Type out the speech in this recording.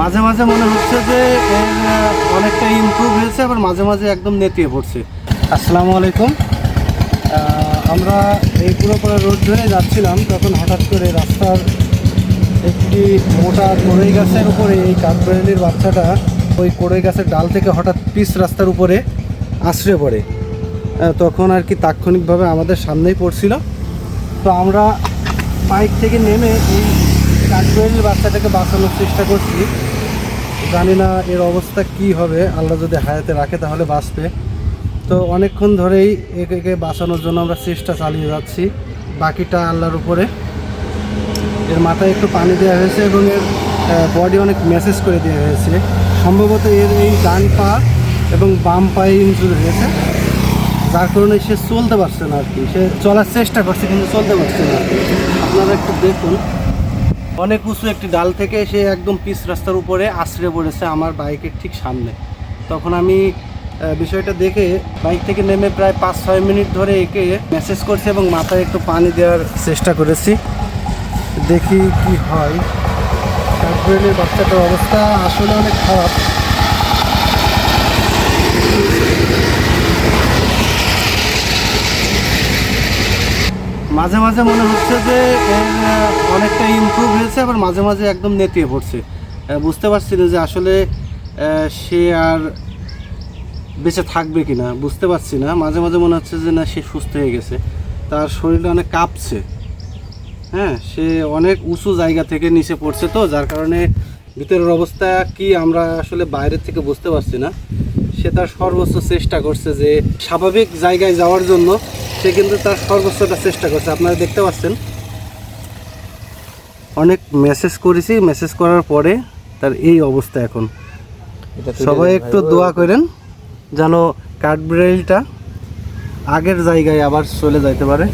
মাঝে মাঝে মনে হচ্ছে যে এর অনেকটা ইমপ্রুভ হয়েছে, আবার মাঝে মাঝে একদম নেতিয়ে পড়ছে। আসসালামু আলাইকুম। আমরা এই পুরোপুরা রোড ধরে যাচ্ছিলাম, তখন হঠাৎ করে রাস্তার একটি মোটা কড়ই গাছের উপরে, এই কাঠবেড়ালির বাচ্চাটা ওই কড়ই গাছের ডাল থেকে হঠাৎ পিস রাস্তার উপরে আশ্রয় পড়ে। তখন আর কি তাৎক্ষণিকভাবে আমাদের সামনেই পড়ছিল। তো আমরা বাইক থেকে নেমে এই কাঠবেড়ালির বাচ্চাটাকে বাঁচানোর চেষ্টা করছি। জানি না এর অবস্থা কি হবে, আল্লাহ যদি হায়াতে রাখে তাহলে বাঁচবে। তো অনেকক্ষণ ধরেই একে একে বাঁচানোর জন্য আমরা চেষ্টা চালিয়ে যাচ্ছি, বাকিটা আল্লাহর উপরে। এর মাথায় একটু পানি দেওয়া হয়েছে এবং এর বডি অনেক মেসেজ করে দেওয়া হয়েছে। সম্ভবত এর এই ডান পা এবং বাম পায়ে ইনজুর হয়েছে। যার কারণে সে চলতে পারছে না আর কি। সে চলার চেষ্টা করছে কিন্তু চলতে পারছে না আপনারা একটু দেখুন। অনেক উঁচু একটি ডাল থেকে সে একদম পিচ রাস্তার উপরে আশ্রয় পড়েছে আমার বাইকের ঠিক সামনে। তখন আমি বিষয়টা দেখে বাইক থেকে নেমে প্রায় পাঁচ, ছয় মিনিট ধরে একে মেসেজ করছি এবং মাথায় একটু পানি দেওয়ার চেষ্টা করেছি। দেখি কি হয়। বাচ্চাটার অবস্থা আসলে অনেক খারাপ। মাঝে মাঝে মনে হচ্ছে যে অনেকটা ইমপ্রুভ হয়েছে, আবার মাঝে মাঝে একদম নেতিয়ে পড়ছে। বুঝতে পারছি না যে আসলে সে আর বেঁচে থাকবে কিনা, বুঝতে পারছি না। মাঝে মাঝে মনে হচ্ছে যে না, সে সুস্থ হয়ে গেছে। তার শরীরটা অনেক কাঁপছে। হ্যাঁ সে অনেক উঁচু জায়গা থেকে নিচে পড়ছে তো, যার কারণে ভিতরের অবস্থা কি আমরা আসলে বাইরের থেকে বুঝতে পারছি না। সে তার সর্বোচ্চ চেষ্টা করছে যে স্বাভাবিক জায়গায় যাওয়ার জন্য সে কিন্তু তার সর্বোচ্চটা চেষ্টা করছে। আপনারা দেখতে পাচ্ছেন। অনেক মেসেজ করেছি। মেসেজ করার পরে তার এই অবস্থা এখন। সবাই একটু দোয়া করেন যেন কাঠব্রেলটা আগের জায়গায় আবার চলে যাইতে পারে।